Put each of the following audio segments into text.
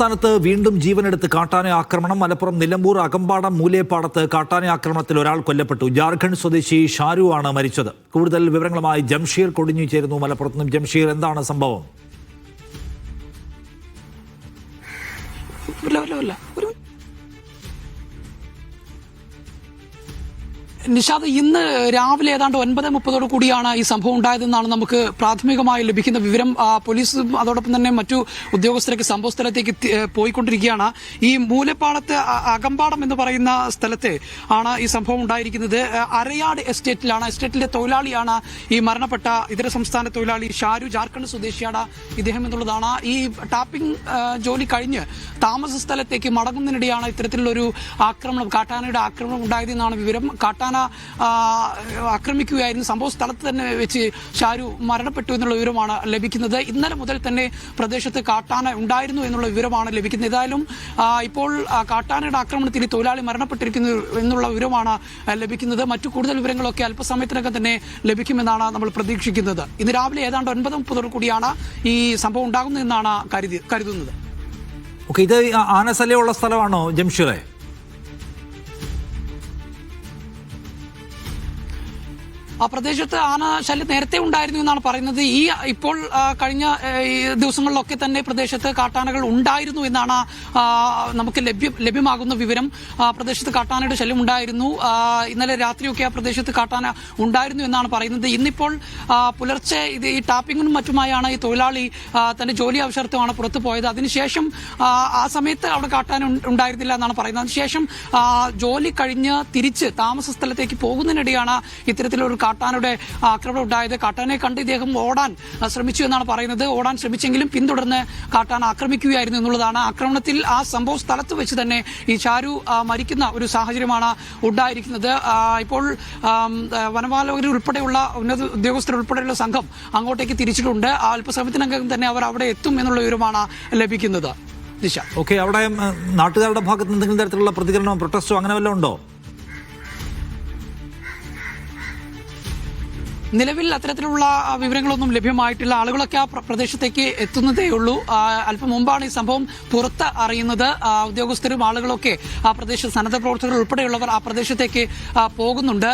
സംസ്ഥാനത്ത് വീണ്ടും ജീവനെടുത്ത് കാട്ടാന ആക്രമണം. മലപ്പുറം നിലമ്പൂർ അകമ്പാടം മൂലേപ്പാടത്ത് കാട്ടാന ആക്രമണത്തിൽ ഒരാൾ കൊല്ലപ്പെട്ടു. ജാർഖണ്ഡ് സ്വദേശി ഷാരു ആണ് മരിച്ചത്. കൂടുതൽ വിവരങ്ങളുമായി ജംഷീർ കൊടിഞ്ഞു ചേരുന്നു മലപ്പുറത്ത് നിന്നും. ജംഷീർ എന്താണ് സംഭവം? നിഷാദ് ഇന്ന് രാവിലെ ഏതാണ്ട് ഒൻപത് മുപ്പതോടു കൂടിയാണ് ഈ സംഭവം ഉണ്ടായതെന്നാണ് നമുക്ക് പ്രാഥമികമായി ലഭിക്കുന്ന വിവരം. പോലീസും അതോടൊപ്പം തന്നെ മറ്റു ഉദ്യോഗസ്ഥരൊക്കെ സംഭവ സ്ഥലത്തേക്ക് പോയിക്കൊണ്ടിരിക്കുകയാണ്. ഈ മൂലപ്പാടത്ത് അ- അകമ്പാടം എന്ന് പറയുന്ന സ്ഥലത്ത് ആണ് ഈ സംഭവം ഉണ്ടായിരിക്കുന്നത്. അരയാട് എസ്റ്റേറ്റിലാണ് എസ്റ്റേറ്റിന്റെ തൊഴിലാളിയാണ് ഈ മരണപ്പെട്ട ഇതര സംസ്ഥാന തൊഴിലാളി ഷാരു ജാർഖണ്ഡ് സ്വദേശിയാണ് ഇദ്ദേഹം എന്നുള്ളതാണ്. ഈ ടാപ്പിംഗ് ജോലി കഴിഞ്ഞ് താമസ സ്ഥലത്തേക്ക് മടങ്ങുന്നതിനിടെയാണ് ഇത്തരത്തിലുള്ളൊരു ആക്രമണം കാട്ടാനയുടെ ആക്രമണം ഉണ്ടായതെന്നാണ് വിവരം. കാട്ടാന ആ, ആക്രമിക്കുകയായിരുന്നു. സംഭവ സ്ഥലത്ത് തന്നെ വെച്ച് ഷാരു മരണപ്പെട്ടു എന്നുള്ള വിവരമാണ് ലഭിക്കുന്നത്. ഇന്നലെ മുതൽ തന്നെ പ്രദേശത്ത് കാട്ടാന ഉണ്ടായിരുന്നു എന്നുള്ള വിവരമാണ് ലഭിക്കുന്നത്. ഏതായാലും ഇപ്പോൾ കാട്ടാനയുടെ ആക്രമണത്തിൽ തൊഴിലാളി മരണപ്പെട്ടിരിക്കുന്നു എന്നുള്ള വിവരമാണ് ലഭിക്കുന്നത്. മറ്റു കൂടുതൽ വിവരങ്ങളൊക്കെ അല്പസമയത്തിനകം തന്നെ ലഭിക്കുമെന്നാണ് നമ്മൾ പ്രതീക്ഷിക്കുന്നത്. ഇന്ന് രാവിലെ ഏതാണ്ട് ഒൻപത് മുപ്പതോടു കൂടിയാണ് ഈ സംഭവം ഉണ്ടാകുന്നതെന്നാണ് കരുതി കരുതുന്നത്. ഓക്കെ ഇത് ആനസലയുള്ള സ്ഥലമാണോ ജംഷീറെ? ആ പ്രദേശത്ത് ആന ശല്യം നേരത്തെ ഉണ്ടായിരുന്നു എന്നാണ് പറയുന്നത്. ഈ ഇപ്പോൾ കഴിഞ്ഞ ദിവസങ്ങളിലൊക്കെ തന്നെ പ്രദേശത്ത് കാട്ടാനകൾ ഉണ്ടായിരുന്നു എന്നാണ് നമുക്ക് ലഭ്യം ലഭ്യമാകുന്ന വിവരം. പ്രദേശത്ത് കാട്ടാനയുടെ ശല്യം ഉണ്ടായിരുന്നു. ഇന്നലെ രാത്രിയൊക്കെ ആ പ്രദേശത്ത് കാട്ടാന ഉണ്ടായിരുന്നു എന്നാണ് പറയുന്നത്. ഇന്നിപ്പോൾ പുലർച്ചെ ഇത് ഈ ടാപ്പിങ്ങിനും മറ്റുമായാണ് ഈ തൊഴിലാളി തന്റെ ജോലി അവസരത്തുമാണ് പുറത്തു പോയത്. അതിനുശേഷം ആ സമയത്ത് അവിടെ കാട്ടാന ഉണ്ടായിരുന്നില്ല എന്നാണ് പറയുന്നത്. അതിനുശേഷം ജോലി കഴിഞ്ഞ് തിരിച്ച് താമസ സ്ഥലത്തേക്ക് പോകുന്നതിനിടെയാണ് ഇത്തരത്തിലൊരു കാട്ടാനയുടെ ആക്രമണം ഉണ്ടായത്. കാട്ടാനെ കണ്ട് ഇദ്ദേഹം ഓടാൻ ശ്രമിച്ചു എന്നാണ് പറയുന്നത്. ഓടാൻ ശ്രമിച്ചെങ്കിലും പിന്തുടർന്ന് കാട്ടാൻ ആക്രമിക്കുകയായിരുന്നു എന്നുള്ളതാണ്. ആക്രമണത്തിൽ ആ സംഭവ സ്ഥലത്ത് വെച്ച് തന്നെ ഈ ചാരു മരിക്കുന്ന ഒരു സാഹചര്യമാണ് ഉണ്ടായിരിക്കുന്നത്. ഇപ്പോൾ വനപാലകർ ഉൾപ്പെടെയുള്ള ഉന്നത ഉദ്യോഗസ്ഥർ ഉൾപ്പെടെയുള്ള സംഘം അങ്ങോട്ടേക്ക് തിരിച്ചിട്ടുണ്ട്. അല്പസമയത്തിനകം തന്നെ അവർ അവിടെ എത്തും എന്നുള്ള വിവരമാണ് ലഭിക്കുന്നത്. ദിശ ഓക്കെ അവിടെ നാട്ടുകാരുടെ ഭാഗത്ത് എന്തെങ്കിലും തരത്തിലുള്ള പ്രതികരണമോ പ്രൊട്ടസ്റ്റോ അങ്ങനെ വല്ലതും ഉണ്ടോ? നിലവിൽ അത്തരത്തിലുള്ള വിവരങ്ങളൊന്നും ലഭ്യമായിട്ടില്ല. ആളുകളൊക്കെ ആ പ്ര- പ്രദേശത്തേക്ക് എത്തുന്നതേ ഉള്ളൂ. ആ, അല്പം മുമ്പാണ് ഈ സംഭവം പുറത്ത് അറിയുന്നത്. ഉദ്യോഗസ്ഥരും ആളുകളൊക്കെ ആ പ്രദേശ സന്നദ്ധ പ്രവർത്തകർ ഉൾപ്പെടെയുള്ളവർ ആ പ്രദേശത്തേക്ക് പോകുന്നുണ്ട്.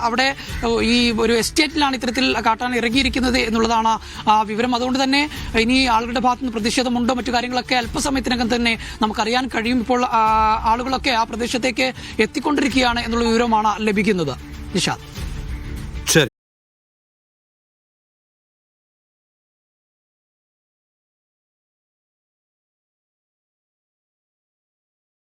അവിടെ ഈ ഒരു എസ്റ്റേറ്റിലാണ് ഇത്തരത്തിൽ കാട്ടാൻ ഇറങ്ങിയിരിക്കുന്നത് എന്നുള്ളതാണ് ആ, വിവരം. അതുകൊണ്ട് തന്നെ ഇനി ആളുകളുടെ ഭാഗത്തുനിന്ന് പ്രതിഷേധമുണ്ടോ മറ്റു കാര്യങ്ങളൊക്കെ അല്പസമയത്തിനകം തന്നെ നമുക്കറിയാൻ കഴിയും. ഇപ്പോൾ ആളുകളൊക്കെ ആ പ്രദേശത്തേക്ക് എത്തിക്കൊണ്ടിരിക്കുകയാണ് എന്നുള്ള വിവരമാണ് ലഭിക്കുന്നത്. നിഷാദ്.